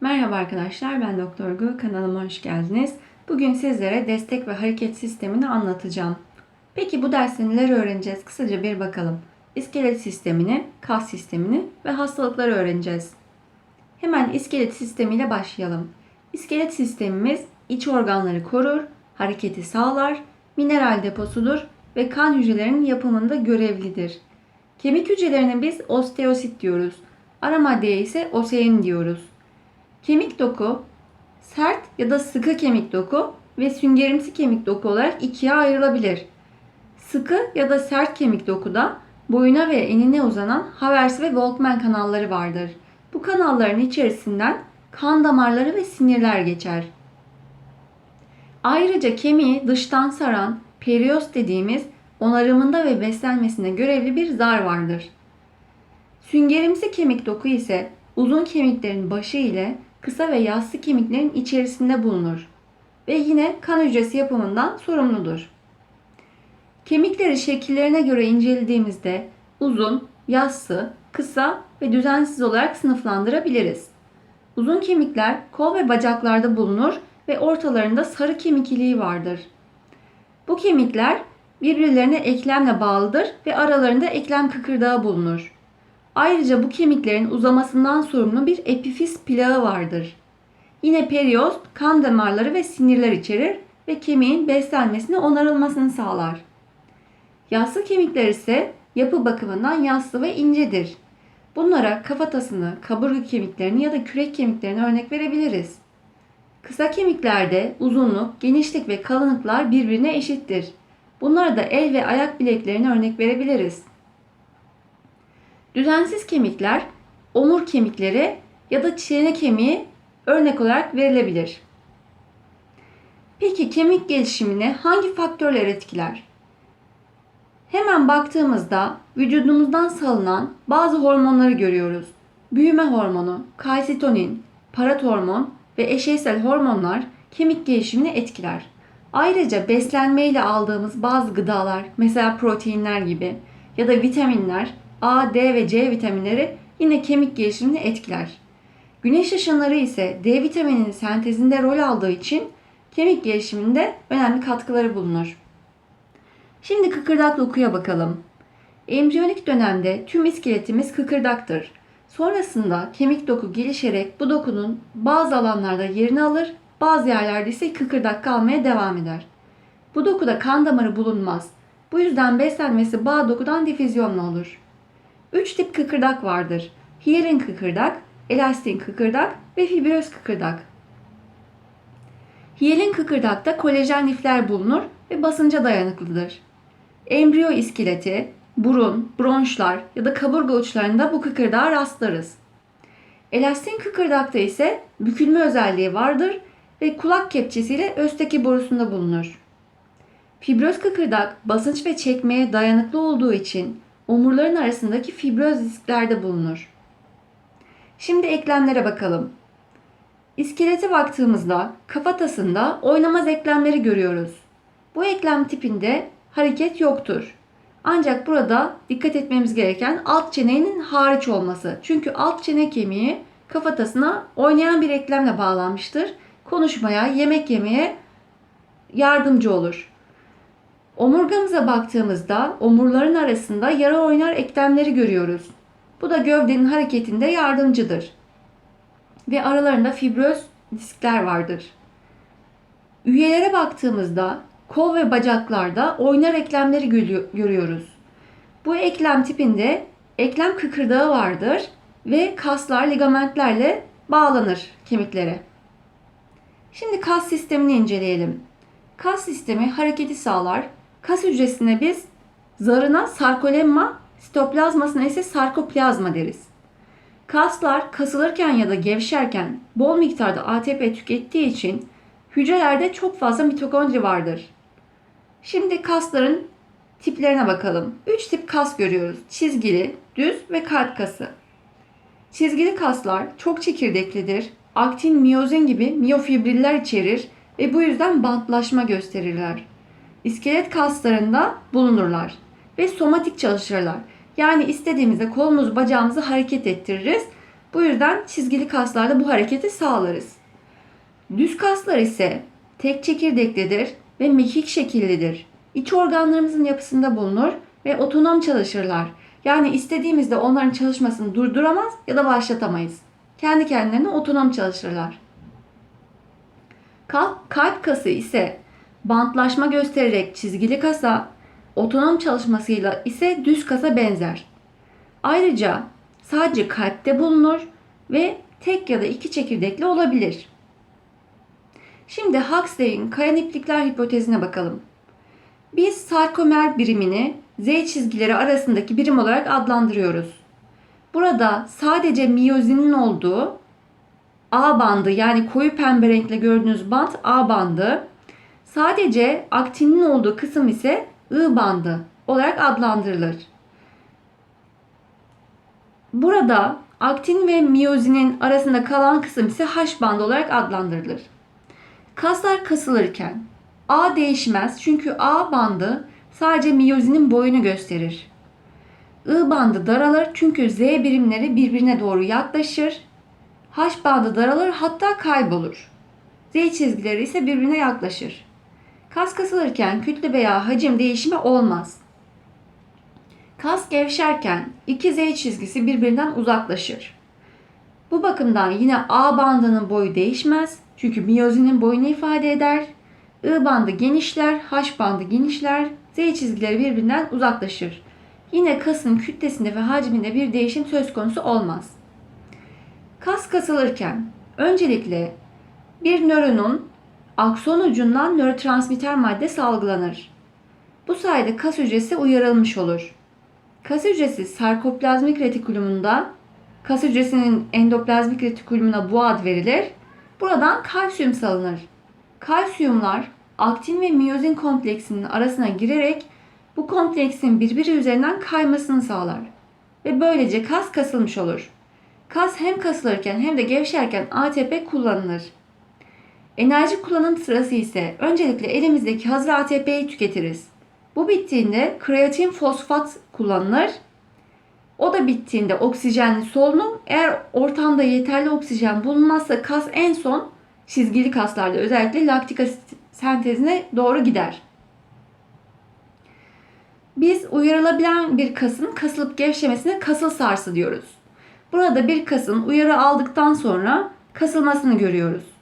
Merhaba arkadaşlar, ben Doktor Gu. Kanalıma hoş geldiniz. Bugün sizlere destek ve hareket sistemini anlatacağım. Peki bu derste neler öğreneceğiz? Kısaca bir bakalım. İskelet sistemini, kas sistemini ve hastalıkları öğreneceğiz. Hemen iskelet sistemiyle başlayalım. İskelet sistemimiz iç organları korur, hareketi sağlar, mineral deposudur ve kan hücrelerinin yapımında görevlidir. Kemik hücrelerine biz osteosit diyoruz. Ara maddeye ise osein diyoruz. Kemik doku sert ya da sıkı kemik doku ve süngerimsi kemik doku olarak ikiye ayrılabilir. Sıkı ya da sert kemik dokuda boyuna ve enine uzanan Havers ve Volkmann kanalları vardır. Bu kanalların içerisinden kan damarları ve sinirler geçer. Ayrıca kemiği dıştan saran periost dediğimiz onarımında ve beslenmesinde görevli bir zar vardır. Süngerimsi kemik doku ise uzun kemiklerin başı ile kısa ve yassı kemiklerin içerisinde bulunur ve yine kan hücresi yapımından sorumludur. Kemikleri şekillerine göre incelediğimizde uzun, yassı, kısa ve düzensiz olarak sınıflandırabiliriz. Uzun kemikler kol ve bacaklarda bulunur ve ortalarında sarı kemik iliği vardır. Bu kemikler birbirlerine eklemle bağlıdır ve aralarında eklem kıkırdağı bulunur. Ayrıca bu kemiklerin uzamasından sorumlu bir epifiz plağı vardır. Yine periost kan damarları ve sinirler içerir ve kemiğin beslenmesini onarılmasını sağlar. Yassı kemikler ise yapı bakımından yassı ve incedir. Bunlara kafatasını, kaburga kemiklerini ya da kürek kemiklerini örnek verebiliriz. Kısa kemiklerde uzunluk, genişlik ve kalınlıklar birbirine eşittir. Bunlara da el ve ayak bileklerini örnek verebiliriz. Düzensiz kemikler omur kemikleri ya da çene kemiği örnek olarak verilebilir. Peki kemik gelişimini hangi faktörler etkiler? Hemen baktığımızda vücudumuzdan salınan bazı hormonları görüyoruz. Büyüme hormonu, kalsitonin, paratormon ve eşeysel hormonlar kemik gelişimini etkiler. Ayrıca beslenmeyle aldığımız bazı gıdalar, mesela proteinler gibi ya da vitaminler, A, D ve C vitaminleri yine kemik gelişimini etkiler. Güneş ışınları ise D vitamininin sentezinde rol aldığı için kemik gelişiminde önemli katkıları bulunur. Şimdi kıkırdak dokuya bakalım. Embriyonik dönemde tüm iskeletimiz kıkırdaktır. Sonrasında kemik doku gelişerek bu dokunun bazı alanlarda yerini alır, bazı yerlerde ise kıkırdak kalmaya devam eder. Bu dokuda kan damarı bulunmaz. Bu yüzden beslenmesi bağ dokudan difüzyonla olur. Üç tip kıkırdak vardır. Hiyelin kıkırdak, elastin kıkırdak ve fibroz kıkırdak. Hiyelin kıkırdakta kolajen lifler bulunur ve basınca dayanıklıdır. Embriyo iskeleti, burun, bronşlar ya da kaburga uçlarında bu kıkırdağa rastlarız. Elastin kıkırdakta ise bükülme özelliği vardır ve kulak kepçesiyle östeki borusunda bulunur. Fibroz kıkırdak basınç ve çekmeye dayanıklı olduğu için omurların arasındaki fibroz disklerde bulunur. Şimdi eklemlere bakalım. İskelete baktığımızda kafatasında oynamaz eklemleri görüyoruz. Bu eklem tipinde hareket yoktur. Ancak burada dikkat etmemiz gereken alt çenenin hariç olması. Çünkü alt çene kemiği kafatasına oynayan bir eklemle bağlanmıştır. Konuşmaya, yemek yemeye yardımcı olur. Omurgamıza baktığımızda omurların arasında yara oynar eklemleri görüyoruz. Bu da gövdenin hareketinde yardımcıdır. Ve aralarında fibroz diskler vardır. Üyelere baktığımızda kol ve bacaklarda oynar eklemleri görüyoruz. Bu eklem tipinde eklem kıkırdağı vardır ve kaslar ligamentlerle bağlanır kemiklere. Şimdi kas sistemini inceleyelim. Kas sistemi hareketi sağlar. Kas hücresine biz zarına sarkolemma, sitoplazmasına ise sarkoplazma deriz. Kaslar kasılırken ya da gevşerken bol miktarda ATP tükettiği için hücrelerde çok fazla mitokondri vardır. Şimdi kasların tiplerine bakalım. 3 tip kas görüyoruz. Çizgili, düz ve kalp kası. Çizgili kaslar çok çekirdeklidir. Aktin, miyozin gibi miyofibriller içerir ve bu yüzden bantlaşma gösterirler. İskelet kaslarında bulunurlar ve somatik çalışırlar. Yani istediğimizde kolumuzu bacağımızı hareket ettiririz. Bu yüzden çizgili kaslarda bu hareketi sağlarız. Düz kaslar ise tek çekirdeklidir ve mekik şekillidir. İç organlarımızın yapısında bulunur ve otonom çalışırlar. Yani istediğimizde onların çalışmasını durduramaz ya da başlatamayız. Kendi kendilerine otonom çalışırlar. Kalp, kalp kası ise bantlaşma göstererek çizgili kasa, otonom çalışmasıyla ise düz kasa benzer. Ayrıca sadece kalpte bulunur ve tek ya da iki çekirdekli olabilir. Şimdi Huxley'in kayan iplikler hipotezine bakalım. Biz sarkomer birimini Z çizgileri arasındaki birim olarak adlandırıyoruz. Burada sadece miyozinin olduğu A bandı yani koyu pembe renkle gördüğünüz band A bandı. Sadece aktinin olduğu kısım ise I bandı olarak adlandırılır. Burada aktin ve miyozinin arasında kalan kısım ise H bandı olarak adlandırılır. Kaslar kasılırken A değişmez çünkü A bandı sadece miyozinin boyunu gösterir. I bandı daralır çünkü Z birimleri birbirine doğru yaklaşır. H bandı daralır hatta kaybolur. Z çizgileri ise birbirine yaklaşır. Kas kasılırken kütle veya hacim değişimi olmaz. Kas gevşerken iki Z çizgisi birbirinden uzaklaşır. Bu bakımdan yine A bandının boyu değişmez. Çünkü miyozinin boyunu ifade eder. I bandı genişler, H bandı genişler, Z çizgileri birbirinden uzaklaşır. Yine kasın kütlesinde ve hacminde bir değişim söz konusu olmaz. Kas kasılırken öncelikle bir nöronun akson ucundan nörotransmitter madde salgılanır. Bu sayede kas hücresi uyarılmış olur. Kas hücresi sarkoplazmik retikulumunda kas hücresinin endoplazmik retikulumuna bu ad verilir. Buradan kalsiyum salınır. Kalsiyumlar aktin ve miyozin kompleksinin arasına girerek bu kompleksin birbiri üzerinden kaymasını sağlar. Ve böylece kas kasılmış olur. Kas hem kasılırken hem de gevşerken ATP kullanılır. Enerji kullanım sırası ise öncelikle elimizdeki hazır ATP'yi tüketiriz. Bu bittiğinde kreatin fosfat kullanılır. O da bittiğinde oksijenli solunum. Eğer ortamda yeterli oksijen bulunmazsa kas en son çizgili kaslarda özellikle laktik asit sentezine doğru gider. Biz uyarılabilen bir kasın kasılıp gevşemesine kasıl sarsı diyoruz. Burada bir kasın uyarı aldıktan sonra kasılmasını görüyoruz.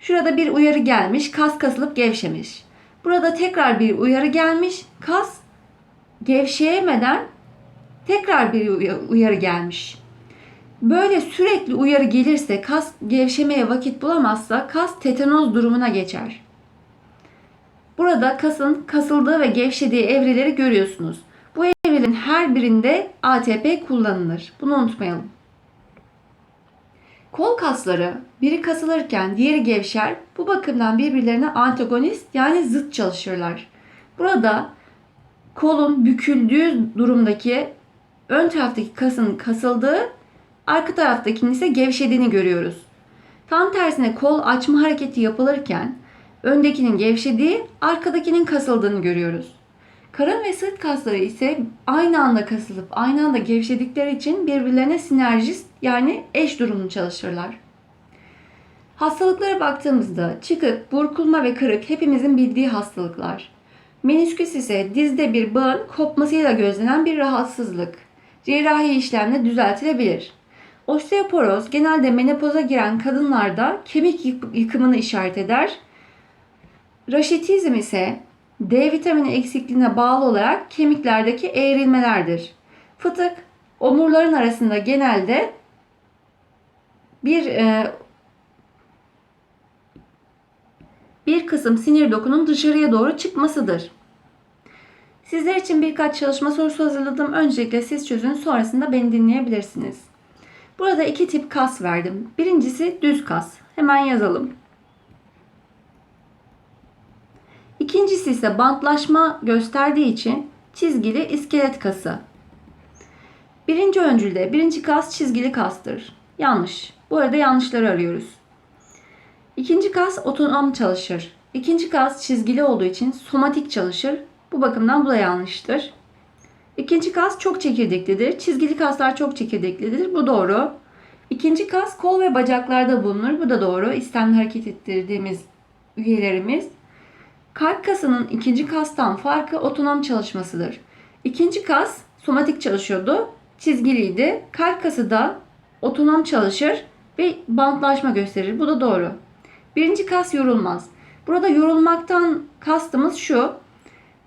Şurada bir uyarı gelmiş, kas kasılıp gevşemiş. Burada tekrar bir uyarı gelmiş, kas gevşeyemeden tekrar bir uyarı gelmiş. Böyle sürekli uyarı gelirse kas gevşemeye vakit bulamazsa kas tetanoz durumuna geçer. Burada kasın kasıldığı ve gevşediği evreleri görüyorsunuz. Bu evrelerin her birinde ATP kullanılır. Bunu unutmayalım. Kol kasları biri kasılırken diğeri gevşer. Bu bakımdan birbirlerine antagonist yani zıt çalışırlar. Burada kolun büküldüğü durumdaki ön taraftaki kasın kasıldığı, arka taraftakinin ise gevşediğini görüyoruz. Tam tersine kol açma hareketi yapılırken öndekinin gevşediği, arkadakinin kasıldığını görüyoruz. Karın ve sırt kasları ise aynı anda kasılıp aynı anda gevşedikleri için birbirlerine sinerjist yani eş durumlu çalışırlar. Hastalıklara baktığımızda çıkık, burkulma ve kırık hepimizin bildiği hastalıklar. Menisküs ise dizde bir bağın kopmasıyla gözlenen bir rahatsızlık. Cerrahi işlemle düzeltilebilir. Osteoporoz genelde menopoza giren kadınlarda kemik yıkımını işaret eder. Raşitizm ise D vitamini eksikliğine bağlı olarak kemiklerdeki eğrilmelerdir. Fıtık omurların arasında genelde bir e, bir kısım sinir dokunun dışarıya doğru çıkmasıdır. Sizler için birkaç çalışma sorusu hazırladım. Öncelikle siz çözün sonrasında beni dinleyebilirsiniz. Burada iki tip kas verdim. Birincisi düz kas. Hemen yazalım. İkincisi ise bantlaşma gösterdiği için çizgili iskelet kası. Birinci öncülde birinci kas çizgili kastır. Yanlış. Bu arada yanlışları arıyoruz. İkinci kas otonom çalışır. İkinci kas çizgili olduğu için somatik çalışır. Bu bakımdan bu da yanlıştır. İkinci kas çok çekirdeklidir. Çizgili kaslar çok çekirdeklidir. Bu doğru. İkinci kas kol ve bacaklarda bulunur. Bu da doğru. İstemli hareket ettirdiğimiz üyelerimiz. Kalp kasının ikinci kastan farkı otonom çalışmasıdır. İkinci kas somatik çalışıyordu, çizgiliydi. Kalp kası da otonom çalışır ve bantlaşma gösterir. Bu da doğru. Birinci kas yorulmaz. Burada yorulmaktan kastımız şu.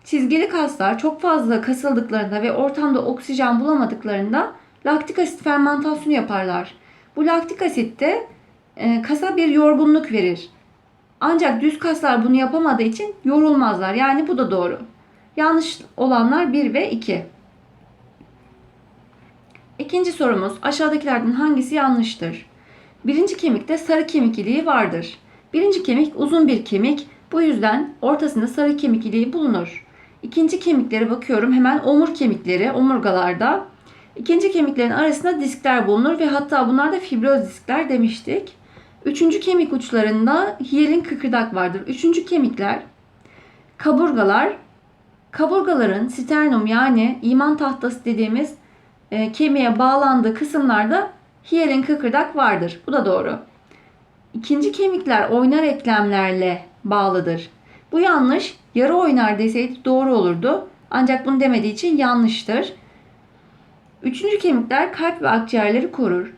Çizgili kaslar çok fazla kasıldıklarında ve ortamda oksijen bulamadıklarında laktik asit fermentasyonu yaparlar. Bu laktik asit de e, kasa bir yorgunluk verir. Ancak düz kaslar bunu yapamadığı için yorulmazlar. Yani bu da doğru. Yanlış olanlar 1 ve 2. İkinci sorumuz aşağıdakilerden hangisi yanlıştır? Birinci kemikte sarı kemik iliği vardır. Birinci kemik uzun bir kemik. Bu yüzden ortasında sarı kemik iliği bulunur. İkinci kemiklere bakıyorum. Hemen omur kemikleri, omurgalarda. İkinci kemiklerin arasında diskler bulunur ve hatta bunlar da fibroz diskler demiştik. Üçüncü kemik uçlarında hiyelin kıkırdak vardır. Üçüncü kemikler kaburgalar. Kaburgaların sternum yani iman tahtası dediğimiz e, kemiğe bağlandığı kısımlarda hiyelin kıkırdak vardır. Bu da doğru. İkinci kemikler oynar eklemlerle bağlıdır. Bu yanlış. Yarı oynar deseydi doğru olurdu. Ancak bunu demediği için yanlıştır. Üçüncü kemikler kalp ve akciğerleri korur.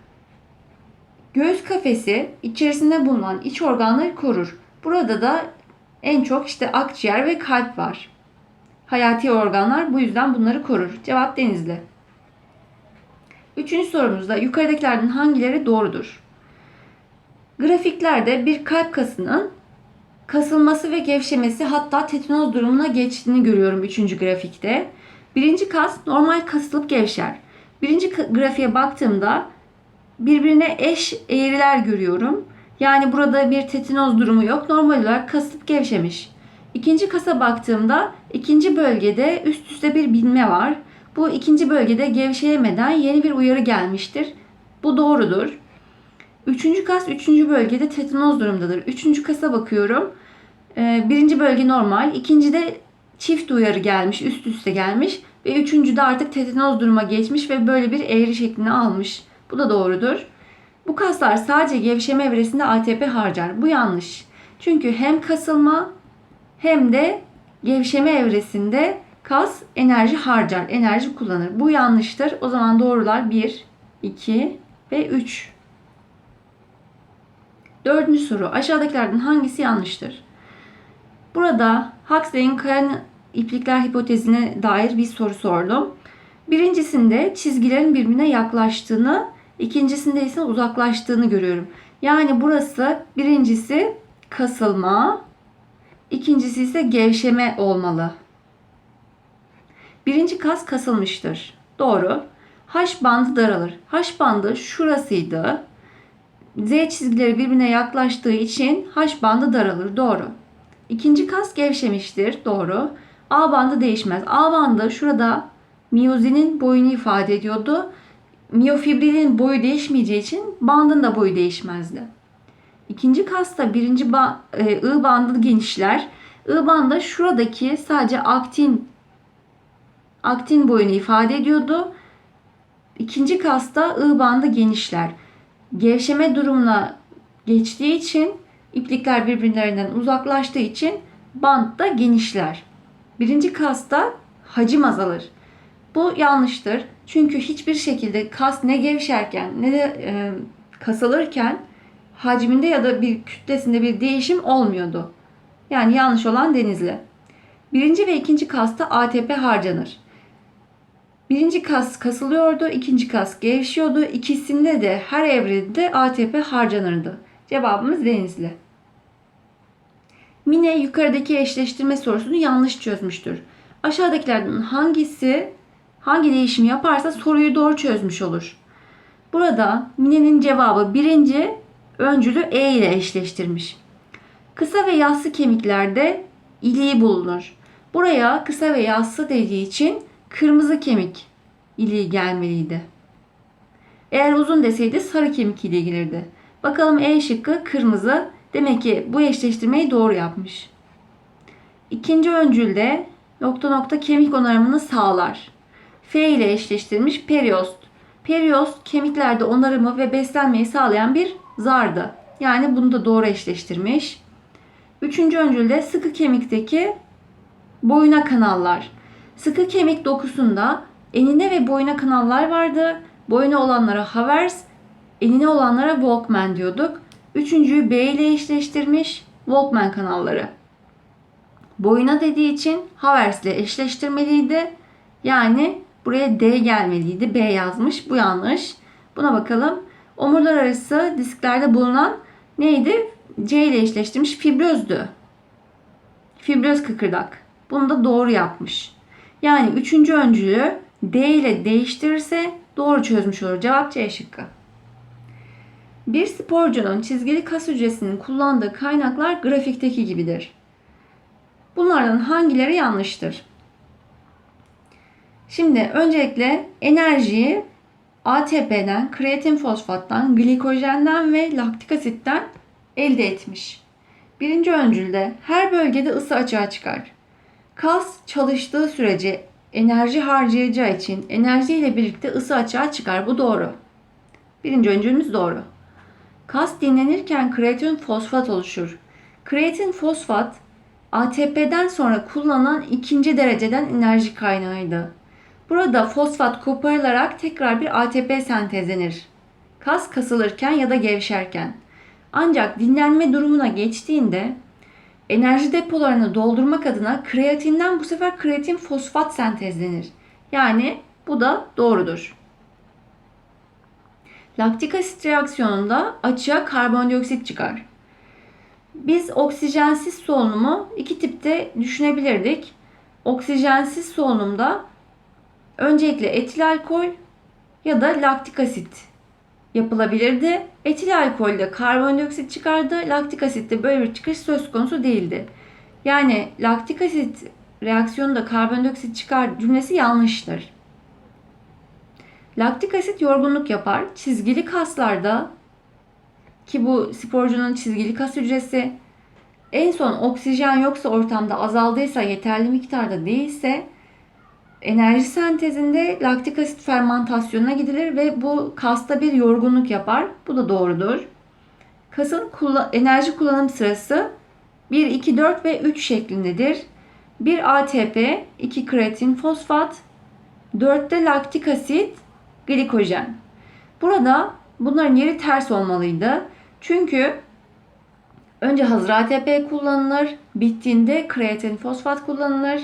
Göğüs kafesi içerisinde bulunan iç organları korur. Burada da en çok işte akciğer ve kalp var. Hayati organlar bu yüzden bunları korur. Cevap Denizli. Üçüncü sorumuzda yukarıdakilerden hangileri doğrudur? Grafiklerde bir kalp kasının kasılması ve gevşemesi hatta tetanoz durumuna geçtiğini görüyorum üçüncü grafikte. Birinci kas normal kasılıp gevşer. Birinci grafiğe baktığımda birbirine eş eğriler görüyorum. Yani burada bir tetanoz durumu yok. Normal olarak kasıp gevşemiş. İkinci kasa baktığımda ikinci bölgede üst üste bir binme var. Bu ikinci bölgede gevşeyemeden yeni bir uyarı gelmiştir. Bu doğrudur. Üçüncü kas üçüncü bölgede tetanoz durumdadır. Üçüncü kasa bakıyorum. Ee, birinci bölge normal. İkincide çift uyarı gelmiş, üst üste gelmiş. Ve üçüncüde artık tetanoz duruma geçmiş ve böyle bir eğri şeklini almış. Bu da doğrudur. Bu kaslar sadece gevşeme evresinde ATP harcar. Bu yanlış. Çünkü hem kasılma hem de gevşeme evresinde kas enerji harcar, enerji kullanır. Bu yanlıştır. O zaman doğrular 1, 2 ve 3. Dördüncü soru. Aşağıdakilerden hangisi yanlıştır? Burada Huxley'in kayan iplikler hipotezine dair bir soru sordum. Birincisinde çizgilerin birbirine yaklaştığını, ikincisinde ise uzaklaştığını görüyorum. Yani burası birincisi kasılma, ikincisi ise gevşeme olmalı. Birinci kas kasılmıştır. Doğru. H bandı daralır. H bandı şurasıydı. Z çizgileri birbirine yaklaştığı için H bandı daralır. Doğru. İkinci kas gevşemiştir. Doğru. A bandı değişmez. A bandı şurada miyozinin boyunu ifade ediyordu. Miyofibrilin boyu değişmeyeceği için bandın da boyu değişmezdi. İkinci kasta birinci ba e, I bandı genişler. I bandı şuradaki sadece aktin aktin boyunu ifade ediyordu. İkinci kasta I bandı genişler. Gevşeme durumuna geçtiği için iplikler birbirlerinden uzaklaştığı için bant da genişler. Birinci kasta hacim azalır. Bu yanlıştır. Çünkü hiçbir şekilde kas ne gevşerken ne de e, kasılırken hacminde ya da bir kütlesinde bir değişim olmuyordu. Yani yanlış olan denizli. Birinci ve ikinci kasta ATP harcanır. Birinci kas kasılıyordu, ikinci kas gevşiyordu. İkisinde de her evrede ATP harcanırdı. Cevabımız denizli. Mine yukarıdaki eşleştirme sorusunu yanlış çözmüştür. Aşağıdakilerden hangisi hangi değişimi yaparsa soruyu doğru çözmüş olur. Burada Mine'nin cevabı birinci öncülü E ile eşleştirmiş. Kısa ve yassı kemiklerde iliği bulunur. Buraya kısa ve yassı dediği için kırmızı kemik iliği gelmeliydi. Eğer uzun deseydi sarı kemik iliği gelirdi. Bakalım E şıkkı kırmızı. Demek ki bu eşleştirmeyi doğru yapmış. İkinci öncülde nokta nokta kemik onarımını sağlar. F ile eşleştirilmiş periost. Perioz kemiklerde onarımı ve beslenmeyi sağlayan bir zardı. Yani bunu da doğru eşleştirmiş. Üçüncü öncülde sıkı kemikteki boyuna kanallar. Sıkı kemik dokusunda enine ve boyuna kanallar vardı. Boyuna olanlara Havers, enine olanlara Walkman diyorduk. Üçüncüyü B ile eşleştirmiş Walkman kanalları. Boyuna dediği için Havers ile eşleştirmeliydi. Yani buraya D gelmeliydi. B yazmış. Bu yanlış. Buna bakalım. Omurlar arası disklerde bulunan neydi? C ile eşleştirmiş fibrözdü. Fibröz kıkırdak. Bunu da doğru yapmış. Yani üçüncü öncülü D ile değiştirirse doğru çözmüş olur. Cevap C şıkkı. Bir sporcunun çizgili kas hücresinin kullandığı kaynaklar grafikteki gibidir. Bunlardan hangileri yanlıştır? Şimdi öncelikle enerjiyi ATP'den, kreatin fosfattan, glikojenden ve laktik asitten elde etmiş. Birinci öncülde her bölgede ısı açığa çıkar. Kas çalıştığı sürece enerji harcayacağı için enerji ile birlikte ısı açığa çıkar. Bu doğru. Birinci öncülümüz doğru. Kas dinlenirken kreatin fosfat oluşur. Kreatin fosfat ATP'den sonra kullanılan ikinci dereceden enerji kaynağıydı. Burada fosfat koparılarak tekrar bir ATP sentezlenir. Kas kasılırken ya da gevşerken. Ancak dinlenme durumuna geçtiğinde enerji depolarını doldurmak adına kreatinden bu sefer kreatin fosfat sentezlenir. Yani bu da doğrudur. Laktik asit reaksiyonunda açığa karbondioksit çıkar. Biz oksijensiz solunumu iki tipte düşünebilirdik. Oksijensiz solunumda öncelikle etil alkol ya da laktik asit yapılabilirdi. Etil alkolde karbondioksit çıkardı. Laktik asitte böyle bir çıkış söz konusu değildi. Yani laktik asit reaksiyonunda karbondioksit çıkar cümlesi yanlıştır. Laktik asit yorgunluk yapar. Çizgili kaslarda ki bu sporcunun çizgili kas hücresi en son oksijen yoksa ortamda azaldıysa yeterli miktarda değilse enerji sentezinde laktik asit fermentasyonuna gidilir ve bu kasta bir yorgunluk yapar. Bu da doğrudur. Kasın enerji kullanım sırası 1, 2, 4 ve 3 şeklindedir. 1 ATP, 2 kreatin fosfat, 4'te laktik asit, glikojen. Burada bunların yeri ters olmalıydı. Çünkü önce hazır ATP kullanılır, bittiğinde kreatin fosfat kullanılır.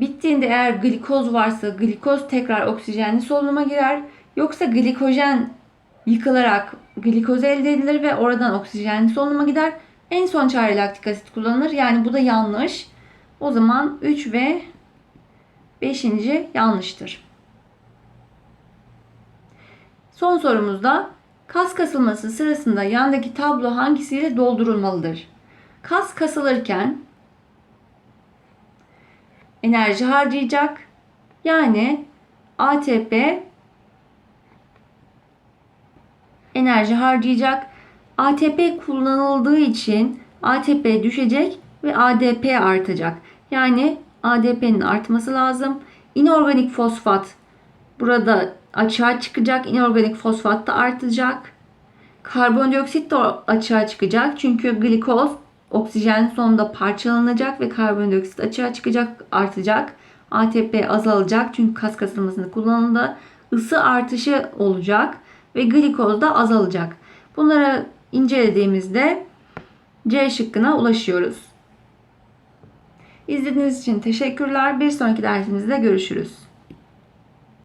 Bittiğinde eğer glikoz varsa glikoz tekrar oksijenli solunuma girer. Yoksa glikojen yıkılarak glikoz elde edilir ve oradan oksijenli solunuma gider. En son çare laktik asit kullanılır. Yani bu da yanlış. O zaman 3 ve 5. yanlıştır. Son sorumuzda kas kasılması sırasında yandaki tablo hangisiyle doldurulmalıdır? Kas kasılırken enerji harcayacak. Yani ATP enerji harcayacak. ATP kullanıldığı için ATP düşecek ve ADP artacak. Yani ADP'nin artması lazım. İnorganik fosfat burada açığa çıkacak. İnorganik fosfat da artacak. Karbondioksit de açığa çıkacak. Çünkü glikoz oksijen sonunda parçalanacak ve karbondioksit açığa çıkacak, artacak. ATP azalacak çünkü kas kasılmasında kullanıldı. Isı artışı olacak ve glikoz da azalacak. Bunları incelediğimizde C şıkkına ulaşıyoruz. İzlediğiniz için teşekkürler. Bir sonraki dersimizde görüşürüz.